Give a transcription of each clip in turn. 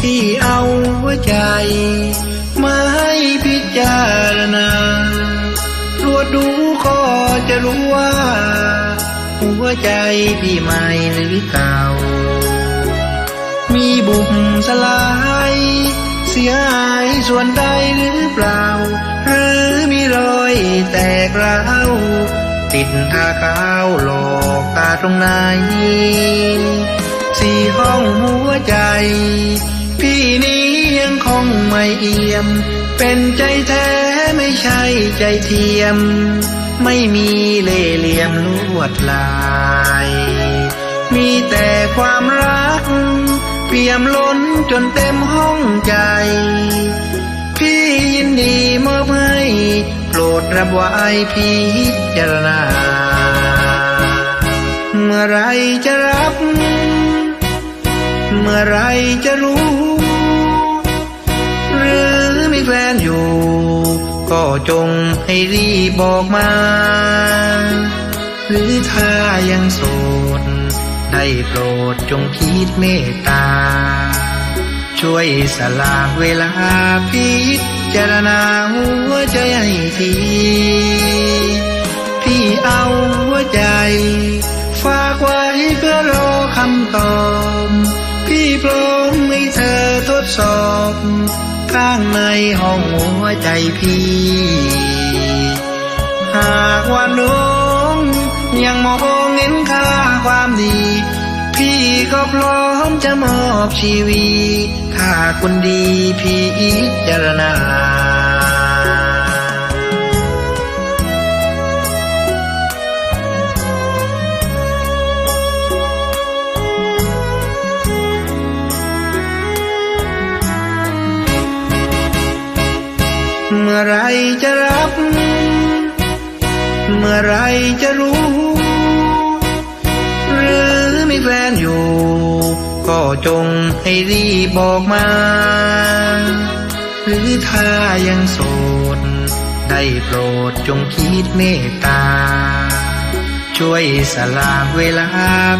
ที่เอาหัวใจ มาให้พิจารณาตรวจดูก็จะรู้ว่า หัวใจพี่ใหม่หรือเก่า มีบุบสลาย เสียหายส่วนใดหรือเปล่า หรือมีรอยแตกร้าวติดตาขาวหลอกตาตรงไหนสี่ห้องหัวใจ พี่นี้ยังคงไม่เอี่ยม เป็นใจแท้ไม่ใช่ใจเทียม ไม่มีเล่เหลี่ยมลวดลาย มีแต่ความรัก เปี่ยมล้นจนเต็มห้องใจ พี่ยินดีมอบให้โปรดรับไว้พิจารณา เมื่อไรจะรับ เมื่อไรจะรู้ หรือมีแฟนอยู่ ก็จงให้รีบบอกมา หรือถ้ายังโสด ได้โปรดจงคิดเมตตา ช่วยสละเวลาพิจารณาหัวใจให้ทีพี่เอาหัวใจ ฝากไว้เพื่อรอคำตอบ พร้อมให้เธอทดสอบ ข้างในห้องหัวใจพี่ หากว่าน้องยังมองเห็นค่าความดี พี่ก็พร้อมจะมอบชีวิตถ้าคนดีพี่จารณา มื่อไรจะรับ เมื่อไรจะรู้ หรือมีแฟนอยู่ ก็จงให้รีบบอกมา หรือถ้ายังโสด ได้โปรดจงคิดเมตตา ช่วยสละเวลา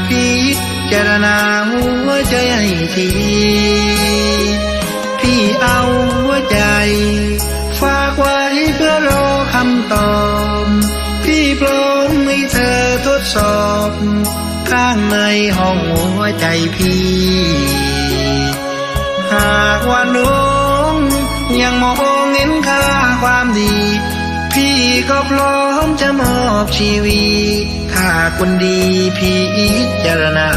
พิจารณาหัวใจให้ทีพี่เอา ตอบพี่พร้อมให้เธอทดสอบ ข้างในห้องหัวใจพี่ หากว่าน้องยังมองเห็นค่าความดี พี่ก็พร้อมจะมอบชีวิตถ้าคนดีพี่จารณา